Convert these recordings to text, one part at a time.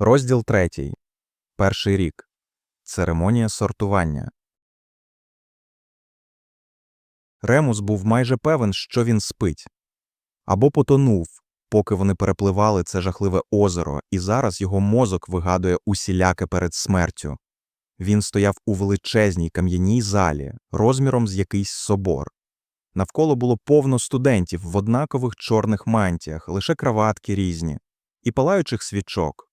Розділ третій. Перший рік. Церемонія сортування. Ремус був майже певен, що він спить. Або потонув, поки вони перепливали це жахливе озеро, і зараз його мозок вигадує усіляке перед смертю. Він стояв у величезній кам'яній залі, розміром з якийсь собор. Навколо було повно студентів в однакових чорних мантіях, лише краватки різні, і палаючих свічок.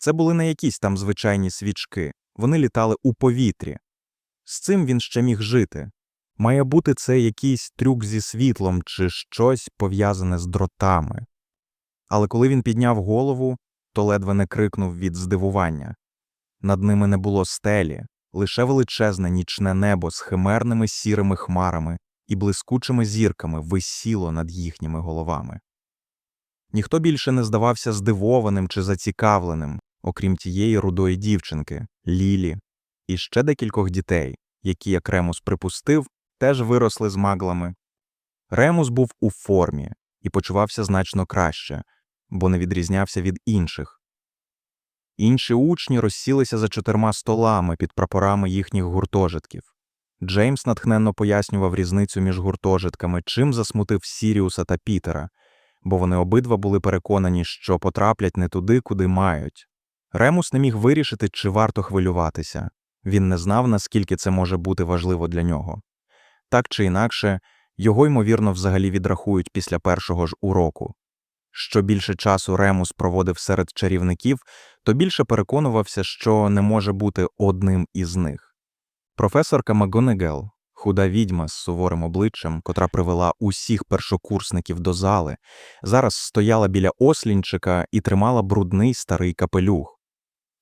Це були не якісь там звичайні свічки, вони літали у повітрі. З цим він ще міг жити. Має бути це якийсь трюк зі світлом чи щось пов'язане з дротами. Але коли він підняв голову, то ледве не крикнув від здивування. Над ними не було стелі, лише величезне нічне небо з химерними сірими хмарами і блискучими зірками висіло над їхніми головами. Ніхто більше не здавався здивованим чи зацікавленим, окрім тієї рудої дівчинки, Лілі, і ще декількох дітей, які, як Ремус припустив, теж виросли з маглами. Ремус був у формі і почувався значно краще, бо не відрізнявся від інших. Інші учні розсілися за чотирма столами під прапорами їхніх гуртожитків. Джеймс натхненно пояснював різницю між гуртожитками, чим засмутив Сіріуса та Пітера, бо вони обидва були переконані, що потраплять не туди, куди мають. Ремус не міг вирішити, чи варто хвилюватися. Він не знав, наскільки це може бути важливо для нього. Так чи інакше, його, ймовірно, взагалі відрахують після першого ж уроку. Що більше часу Ремус проводив серед чарівників, то більше переконувався, що не може бути одним із них. Професорка МакГонегел, худа відьма з суворим обличчям, котра привела усіх першокурсників до зали, зараз стояла біля ослінчика і тримала брудний старий капелюх.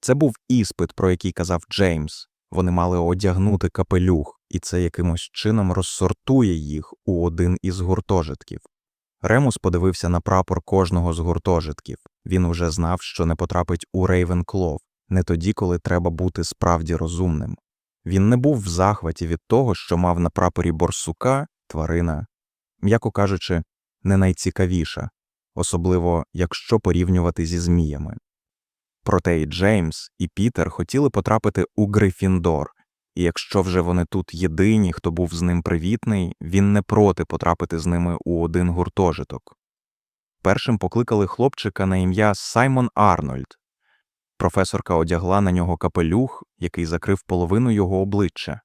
Це був іспит, про який казав Джеймс. Вони мали одягнути капелюх, і це якимось чином розсортує їх у один із гуртожитків. Ремус подивився на прапор кожного з гуртожитків. Він уже знав, що не потрапить у Рейвенклов, не тоді, коли треба бути справді розумним. Він не був в захваті від того, що мав на прапорі борсука тварина, м'яко кажучи, не найцікавіша, особливо якщо порівнювати зі зміями. Проте і Джеймс, і Пітер хотіли потрапити у Грифіндор, і якщо вже вони тут єдині, хто був з ним привітний, він не проти потрапити з ними у один гуртожиток. Першим покликали хлопчика на ім'я Саймон Арнольд. Професорка одягла на нього капелюх, який закрив половину його обличчя.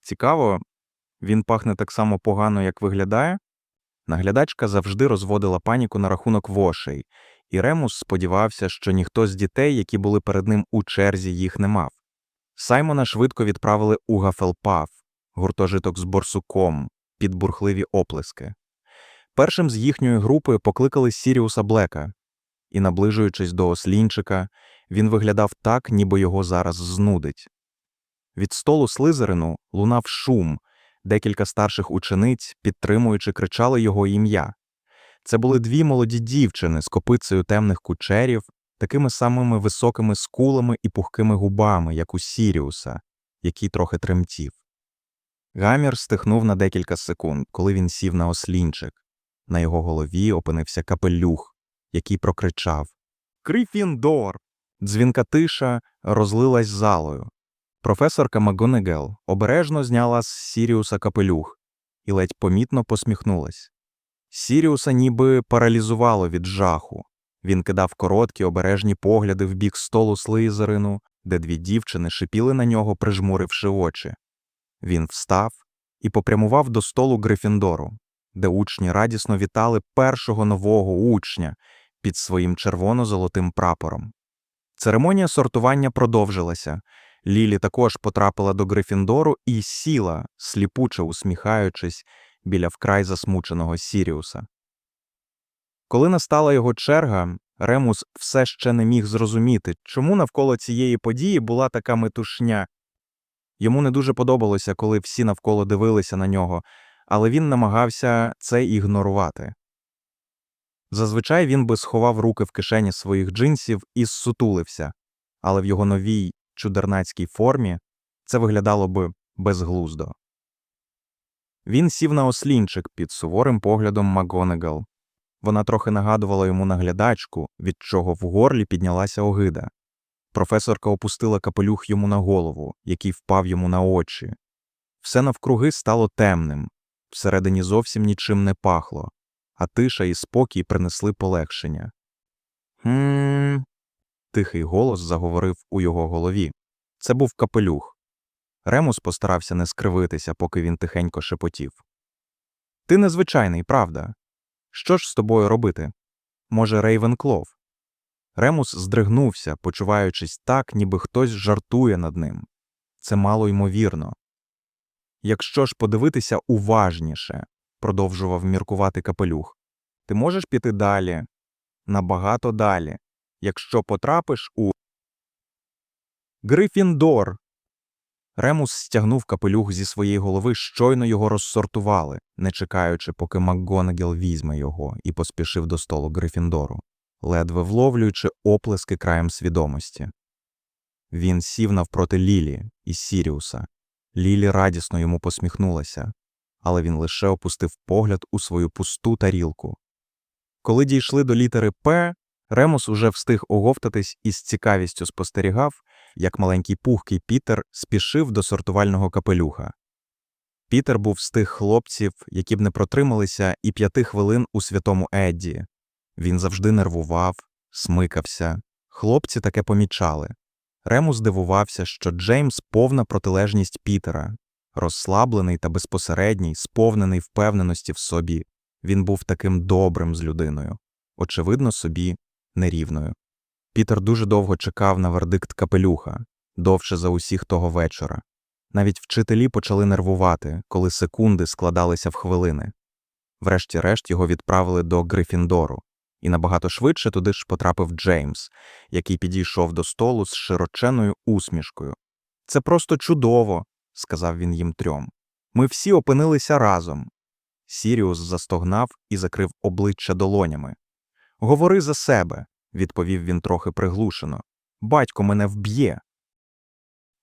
Цікаво, він пахне так само погано, як виглядає. Наглядачка завжди розводила паніку на рахунок вошей, і Ремус сподівався, що ніхто з дітей, які були перед ним у черзі, їх не мав. Саймона швидко відправили у Гафелпаф, гуртожиток з борсуком, під бурхливі оплески. Першим з їхньої групи покликали Сіріуса Блека, і, наближуючись до ослінчика, він виглядав так, ніби його зараз знудить. Від столу слизерину лунав шум, декілька старших учениць, підтримуючи, кричали його ім'я. Це були дві молоді дівчини з копицею темних кучерів, такими самими високими скулами і пухкими губами, як у Сіріуса, який трохи тремтів. Гамір стихнув на декілька секунд, коли він сів на ослінчик. На його голові опинився капелюх, який прокричав Крифіндор. Дзвінка тиша розлилась залою. Професорка МакГонегел обережно зняла з Сіріуса капелюх і ледь помітно посміхнулась. Сіріуса ніби паралізувало від жаху. Він кидав короткі обережні погляди в бік столу слизерину, де дві дівчини шипіли на нього, прижмуривши очі. Він встав і попрямував до столу Грифіндору, де учні радісно вітали першого нового учня під своїм червоно-золотим прапором. Церемонія сортування продовжилася. Лілі також потрапила до Грифіндору і сіла, сліпуче усміхаючись, біля вкрай засмученого Сіріуса. Коли настала його черга, Ремус все ще не міг зрозуміти, чому навколо цієї події була така метушня. Йому не дуже подобалося, коли всі навколо дивилися на нього, але він намагався це ігнорувати. Зазвичай він би сховав руки в кишені своїх джинсів і зсутулився, але в його новій чудернацькій формі це виглядало би безглуздо. Він сів на ослінчик під суворим поглядом МакГонегал. Вона трохи нагадувала йому наглядачку, від чого в горлі піднялася огида. Професорка опустила капелюх йому на голову, який впав йому на очі. Все навкруги стало темним, всередині зовсім нічим не пахло, а тиша і спокій принесли полегшення. Хм. Тихий голос заговорив у його голові. Це був капелюх. Ремус постарався не скривитися, поки він тихенько шепотів. Ти незвичайний, правда? Що ж з тобою робити? Може, Рейвенклов? Ремус здригнувся, почуваючись так, ніби хтось жартує над ним. Це мало ймовірно. Якщо ж подивитися уважніше, продовжував міркувати капелюх, ти можеш піти далі, набагато далі, якщо потрапиш у Грифіндор. Ремус стягнув капелюх зі своєї голови, щойно його розсортували, не чекаючи, поки МакГонагел візьме його і поспішив до столу Грифіндору, ледве вловлюючи оплески краєм свідомості. Він сів навпроти Лілі і Сіріуса. Лілі радісно йому посміхнулася, але він лише опустив погляд у свою пусту тарілку. Коли дійшли до літери П, Ремус уже встиг оговтатись і з цікавістю спостерігав, як маленький пухкий Пітер спішив до сортувального капелюха. Пітер був з тих хлопців, які б не протрималися і п'яти хвилин у святому Едді. Він завжди нервував, смикався. Хлопці таке помічали. Ремус здивувався, що Джеймс повна протилежність Пітера, розслаблений та безпосередній, сповнений впевненості в собі. Він був таким добрим з людиною, очевидно, собі нерівною. Пітер дуже довго чекав на вердикт капелюха, довше за усіх того вечора. Навіть вчителі почали нервувати, коли секунди складалися в хвилини. Врешті-решт його відправили до Грифіндору, і набагато швидше туди ж потрапив Джеймс, який підійшов до столу з широченою усмішкою. Це просто чудово, сказав він їм трьом. Ми всі опинилися разом. Сіріус застогнав і закрив обличчя долонями. Говори за себе, відповів він трохи приглушено. Батько мене вб'є.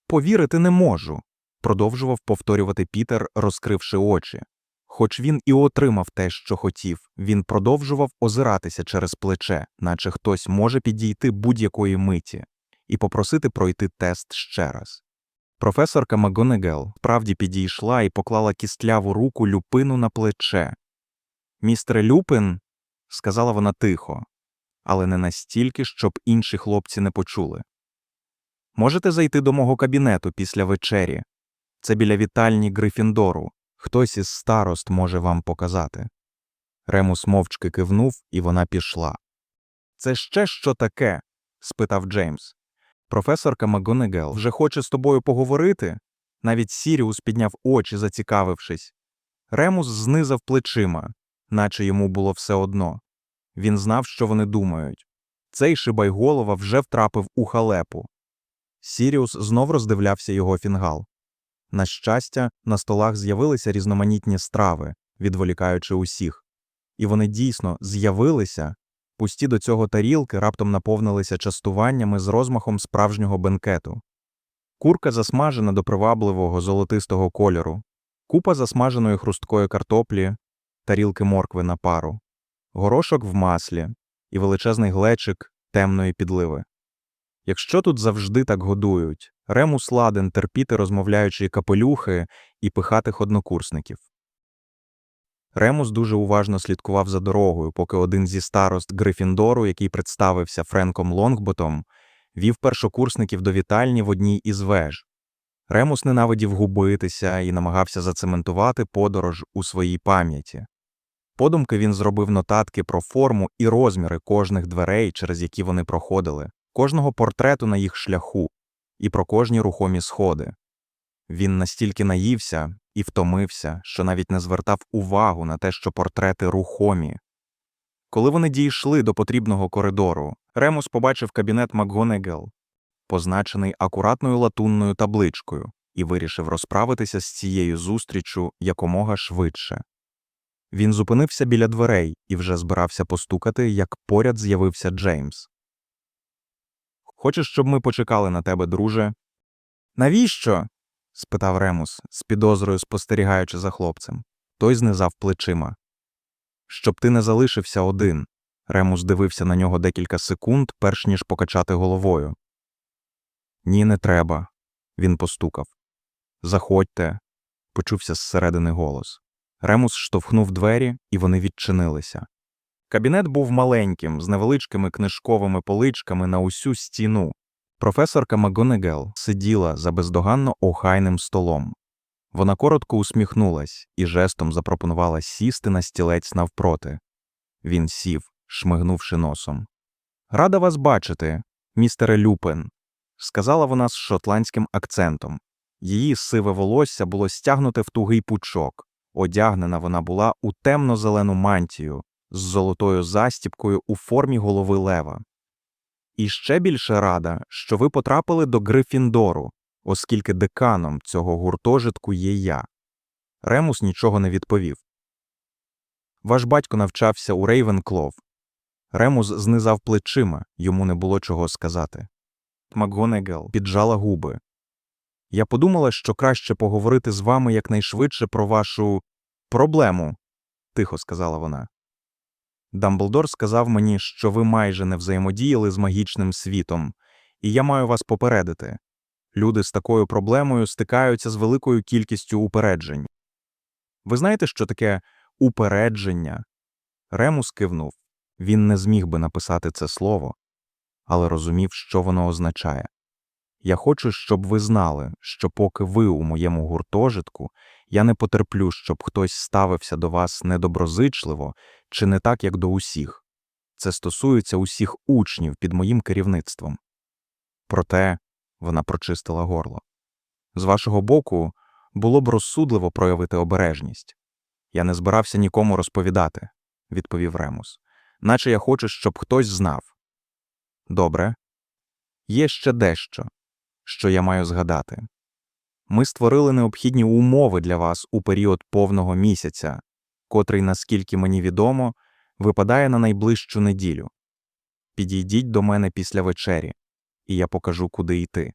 Повірити не можу, продовжував повторювати Пітер, розкривши очі. Хоч він і отримав те, що хотів, він продовжував озиратися через плече, наче хтось може підійти будь-якої миті, і попросити пройти тест ще раз. Професорка МакГонегел справді підійшла і поклала кістляву руку Люпину на плече. Містере Люпин, сказала вона тихо, але не настільки, щоб інші хлопці не почули. Можете зайти до мого кабінету після вечері. Це біля вітальні Грифіндору. Хтось із старост може вам показати. Ремус мовчки кивнув, і вона пішла. Це ще що таке? спитав Джеймс. Професорка МакГонегел вже хоче з тобою поговорити? Навіть Сіріус підняв очі, зацікавившись. Ремус знизав плечима, наче йому було все одно. Він знав, що вони думають. Цей шибайголова вже втрапив у халепу. Сіріус знов роздивлявся його фінгал. На щастя, на столах з'явилися різноманітні страви, відволікаючи усіх. І вони дійсно з'явилися, пусті до цього тарілки раптом наповнилися частуваннями з розмахом справжнього бенкету. Курка засмажена до привабливого золотистого кольору, купа засмаженої хрусткої картоплі, тарілки моркви на пару, горошок в маслі і величезний глечик темної підливи. Якщо тут завжди так годують, Ремус ладен терпіти розмовляючі капелюхи і пихатих однокурсників. Ремус дуже уважно слідкував за дорогою, поки один зі старост Грифіндору, який представився Френком Лонгботом, вів першокурсників до вітальні в одній із веж. Ремус ненавидів губитися і намагався зацементувати подорож у своїй пам'яті. Подумки він зробив нотатки про форму і розміри кожних дверей, через які вони проходили, кожного портрету на їх шляху і про кожні рухомі сходи. Він настільки наївся і втомився, що навіть не звертав увагу на те, що портрети рухомі. Коли вони дійшли до потрібного коридору, Ремус побачив кабінет МакГонегел, позначений акуратною латунною табличкою, і вирішив розправитися з цією зустріччю якомога швидше. Він зупинився біля дверей і вже збирався постукати, як поряд з'явився Джеймс. Хочеш, щоб ми почекали на тебе, друже? Навіщо? спитав Ремус, з підозрою спостерігаючи за хлопцем. Той знизав плечима. щоб ти не залишився один. Ремус дивився на нього декілька секунд, перш ніж покачати головою. Ні, не треба. Він постукав. Заходьте, почувся зсередини голос. Ремус штовхнув двері, і вони відчинилися. Кабінет був маленьким, з невеличкими книжковими поличками на усю стіну. Професорка МакГонегел сиділа за бездоганно охайним столом. Вона коротко усміхнулась і жестом запропонувала сісти на стілець навпроти. Він сів, шмигнувши носом. Рада вас бачити, містере Люпен, сказала вона з шотландським акцентом. Її сиве волосся було стягнуте в тугий пучок. Одягнена вона була у темно-зелену мантію з золотою застіпкою у формі голови лева. І ще більше рада, що ви потрапили до Грифіндору, оскільки деканом цього гуртожитку є я. Ремус нічого не відповів. Ваш батько навчався у Рейвенклов. Ремус знизав плечима, йому не було чого сказати. МакГонегел піджала губи. Я подумала, що краще поговорити з вами якнайшвидше про вашу проблему, тихо сказала вона. Дамблдор сказав мені, що ви майже не взаємодіяли з магічним світом, і я маю вас попередити. Люди з такою проблемою стикаються з великою кількістю упереджень. Ви знаєте, що таке упередження? Ремус кивнув. Він не зміг би написати це слово, але розумів, що воно означає. Я хочу, щоб ви знали, що поки ви у моєму гуртожитку, я не потерплю, щоб хтось ставився до вас недоброзичливо чи не так, як до усіх. Це стосується усіх учнів під моїм керівництвом. Проте вона прочистила горло. З вашого боку, було б розсудливо проявити обережність. Я не збирався нікому розповідати, відповів Ремус, наче я хочу, щоб хтось знав. Добре. Є ще дещо, що я маю згадати. Ми створили необхідні умови для вас у період повного місяця, котрий, наскільки мені відомо, випадає на найближчу неділю. Підійдіть до мене після вечері, і я покажу, куди йти.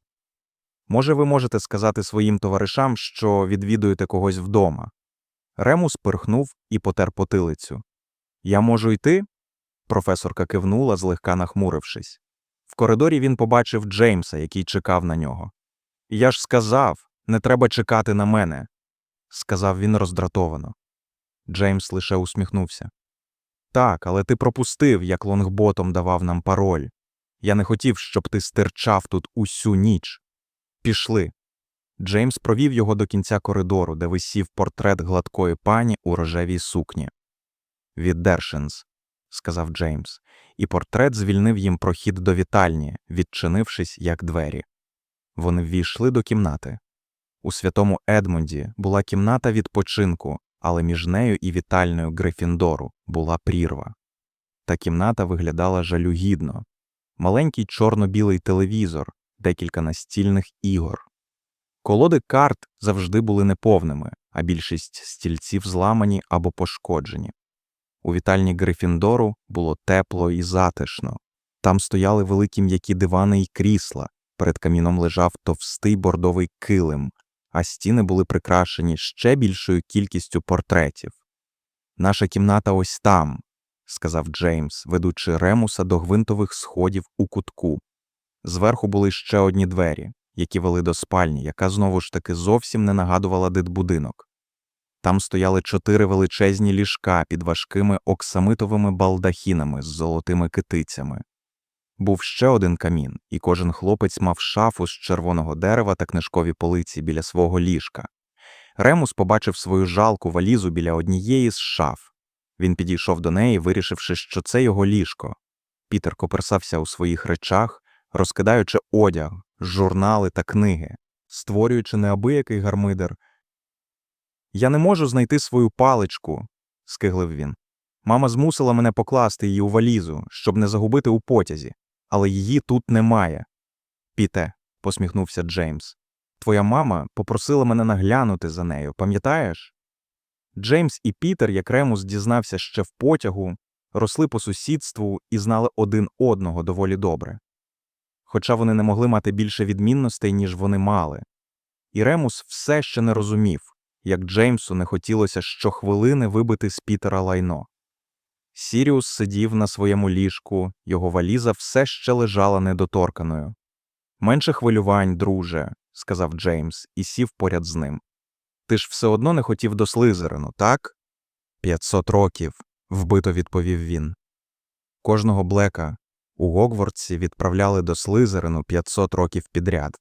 Може, ви можете сказати своїм товаришам, що відвідуєте когось вдома. Ремус пирхнув і потер потилицю. Я можу йти? Професорка кивнула, злегка нахмурившись. В коридорі він побачив Джеймса, який чекав на нього. Я ж сказав, не треба чекати на мене, сказав він роздратовано. Джеймс лише усміхнувся. Так, але ти пропустив, як лонгботом давав нам пароль. Я не хотів, щоб ти стирчав тут усю ніч. Пішли. Джеймс провів його до кінця коридору, де висів портрет гладкої пані у рожевій сукні. Віддершенс, сказав Джеймс, і портрет звільнив їм прохід до вітальні, відчинившись, як двері. Вони ввійшли до кімнати. У святому Едмунді була кімната відпочинку, але між нею і вітальною Грифіндору була прірва. Та кімната виглядала жалюгідно маленький чорно-білий телевізор, декілька настільних ігор. Колоди карт завжди були неповними, а більшість стільців зламані або пошкоджені. У вітальні Грифіндору було тепло і затишно. Там стояли великі м'які дивани й крісла, перед каміном лежав товстий бордовий килим, а стіни були прикрашені ще більшою кількістю портретів. Наша кімната ось там, сказав Джеймс, ведучи ремуса до гвинтових сходів у кутку. Зверху були ще одні двері, які вели до спальні, яка знову ж таки зовсім не нагадувала дитбудинок. Там стояли чотири величезні ліжка під важкими оксамитовими балдахінами з золотими китицями. Був ще один камін, і кожен хлопець мав шафу з червоного дерева та книжкові полиці біля свого ліжка. Ремус побачив свою жалку валізу біля однієї з шаф. Він підійшов до неї, вирішивши, що це його ліжко. Пітер коперсався у своїх речах, розкидаючи одяг, журнали та книги, створюючи неабиякий гармидер. Я не можу знайти свою паличку, скиглив він. Мама змусила мене покласти її у валізу, щоб не загубити у потязі, але її тут немає. Піте, посміхнувся Джеймс. Твоя мама попросила мене наглянути за нею, пам'ятаєш? Джеймс і Пітер, як Ремус дізнався ще в потягу, росли по сусідству і знали один одного доволі добре. Хоча вони не могли мати більше відмінностей, ніж вони мали. І Ремус все ще не розумів, як Джеймсу не хотілося щохвилини вибити з Пітера лайно. Сіріус сидів на своєму ліжку, його валіза все ще лежала недоторканою. Менше хвилювань, друже, сказав Джеймс і сів поряд з ним. Ти ж все одно не хотів до Слизерину, так? П'ятсот років, вбито відповів він. Кожного Блека у Гогвартсі відправляли до Слизерину 500 років підряд.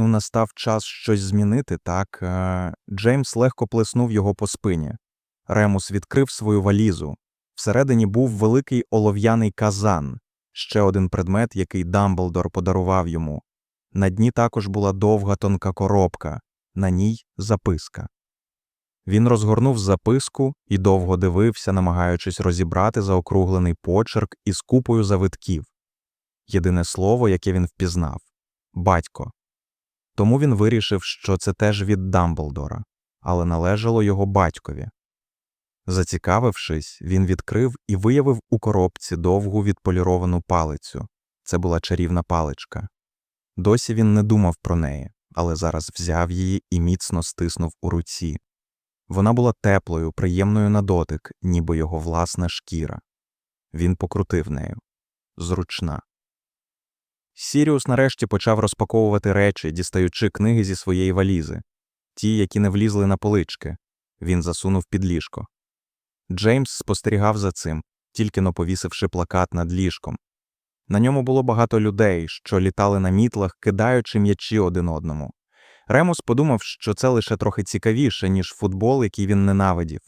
Ну, настав час щось змінити, так? Е, Джеймс легко плеснув його по спині. Ремус відкрив свою валізу. Всередині був великий олов'яний казан, ще один предмет, який Дамблдор подарував йому. На дні також була довга тонка коробка, на ній записка. Він розгорнув записку і довго дивився, намагаючись розібрати заокруглений почерк із купою завитків. Єдине слово, яке він впізнав батько. Тому він вирішив, що це теж від Дамблдора, але належало його батькові. Зацікавившись, він відкрив і виявив у коробці довгу відполіровану палицю. Це була чарівна паличка. Досі він не думав про неї, але зараз взяв її і міцно стиснув у руці. Вона була теплою, приємною на дотик, ніби його власна шкіра. Він покрутив нею. Зручна. Сіріус нарешті почав розпаковувати речі, дістаючи книги зі своєї валізи, ті, які не влізли на полички. Він засунув під ліжко. Джеймс спостерігав за цим, тільки но повісивши плакат над ліжком. На ньому було багато людей, що літали на мітлах, кидаючи м'ячі один одному. Ремус подумав, що це лише трохи цікавіше, ніж футбол, який він ненавидів.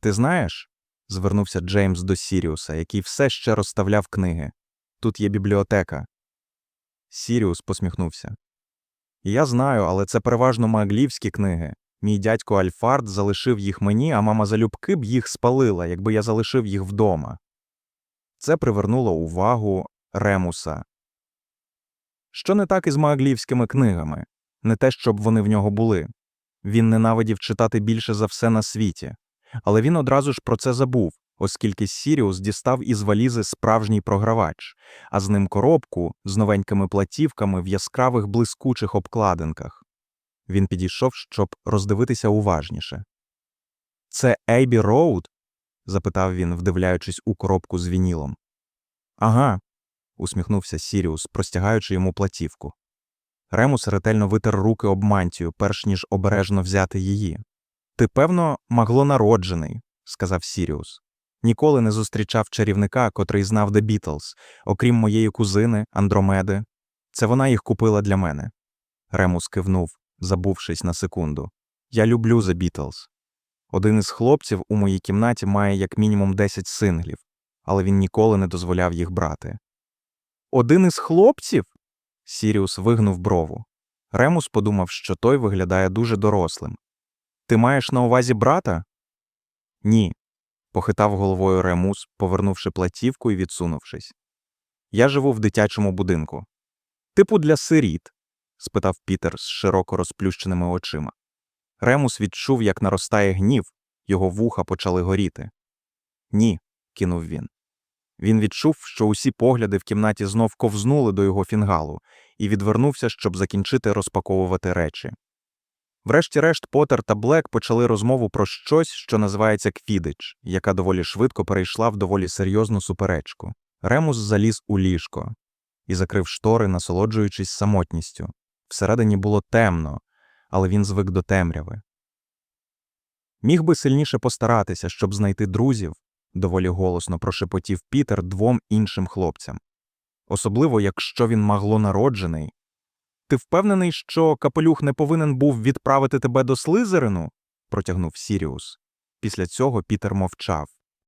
Ти знаєш? звернувся Джеймс до Сіріуса, який все ще розставляв книги. Тут є бібліотека. Сіріус посміхнувся. Я знаю, але це переважно маглівські книги. Мій дядько Альфард залишив їх мені, а мама залюбки б їх спалила, якби я залишив їх вдома. Це привернуло увагу Ремуса. Що не так із маглівськими книгами? Не те, щоб вони в нього були. Він ненавидів читати більше за все на світі. Але він одразу ж про це забув, оскільки Сіріус дістав із валізи справжній програвач, а з ним коробку з новенькими платівками в яскравих блискучих обкладинках. Він підійшов, щоб роздивитися уважніше. Це Ейбі Роуд? запитав він, вдивляючись у коробку з вінілом. Ага, усміхнувся Сіріус, простягаючи йому платівку. Ремус ретельно витер руки об мантію, перш ніж обережно взяти її. Ти, певно, маглонароджений, сказав Сіріус. Ніколи не зустрічав чарівника, котрий знав The Beatles, окрім моєї кузини Андромеди. Це вона їх купила для мене. Ремус кивнув, забувшись на секунду. Я люблю The Beatles. Один із хлопців у моїй кімнаті має як мінімум 10 синглів, але він ніколи не дозволяв їх брати. Один із хлопців? Сіріус вигнув брову. Ремус подумав, що той виглядає дуже дорослим. Ти маєш на увазі брата? Ні, похитав головою Ремус, повернувши платівку і відсунувшись. Я живу в дитячому будинку. Типу для сиріт? спитав Пітер з широко розплющеними очима. Ремус відчув, як наростає гнів, його вуха почали горіти. Ні, кинув він. Він відчув, що усі погляди в кімнаті знов ковзнули до його фінгалу, і відвернувся, щоб закінчити розпаковувати речі. Врешті-решт Поттер та Блек почали розмову про щось, що називається квідич, яка доволі швидко перейшла в доволі серйозну суперечку. Ремус заліз у ліжко і закрив штори, насолоджуючись самотністю. Всередині було темно, але він звик до темряви. Міг би сильніше постаратися, щоб знайти друзів, доволі голосно прошепотів Пітер двом іншим хлопцям. Особливо, якщо він маглонароджений. Ти впевнений, що капелюх не повинен був відправити тебе до Слизерину? протягнув Сіріус. Після цього Пітер мовчав.